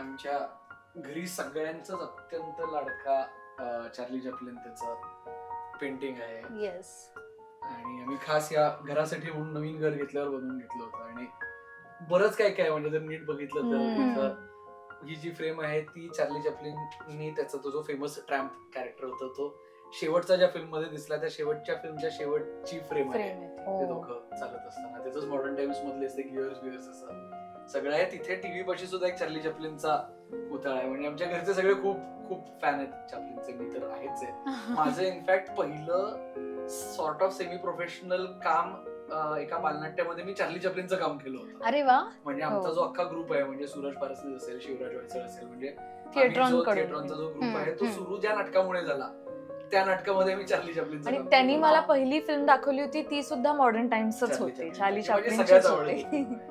आमच्या घरी सगळ्यांचाच अत्यंत लाडका अं, चार्ली चॅपलिन त्याचं पेंटिंग आहे. येस आणि आम्ही खास या घरासाठी म्हणून नवीन घर घेतल्यावर बनवून घेतलं होतं. आणि बरंच काय काय म्हणजे जर नीट बघितलं तर हम्म. ही जी फ्रेम आहे ती चार्ली चॅपलिननी त्याचा तो जो फेमस ट्रॅम्प कॅरेक्टर होता तो शेवटचा ज्या फिल्ममध्ये दिसला त्या शेवटच्या फिल्मच्या शेवटची फ्रेम आहे. फ्रेम ते आहे दोघं चालत असताना. त्याच मॉडर्न टाइम्स मधले असते गिअर्स बिअर्स असं. सगळं आहे. तिथे टीव्ही पाशी सुद्धा एक चार्ली चॅपलिनचा पुतळा आहे. म्हणजे आमच्या घरचे सगळे खूप खूप फॅन आहेत चॅपलिनचे मी तर आहेच आहे. माझं इनफॅक्ट पहिलं सॉर्ट ऑफ सेमी प्रोफेशनल काम एका बालनाट्यामध्ये मी चार्ली चॅपलिनचं काम केलं होतं. अरे वा. म्हणजे आमचा हो. जो अख्खा ग्रुप आहे म्हणजे सूरज पारसनीस असेल शिवराज वैसळ असेल म्हणजे थिएट्रॉन आम्ही जो कडून. थिएट्रॉनचा जो ग्रुप आहे तो. सुरू ज्या नाटकामुळे झाला त्या नाटकामध्ये मी चार्ली चॅपलिनचं आणि त्यांनी. मला पहिली फिल्म दाखवली होती ती सुद्धा मॉडर्न टाइम्सच चार्ली होती. चॅपलिन. चार्ली म्हणजे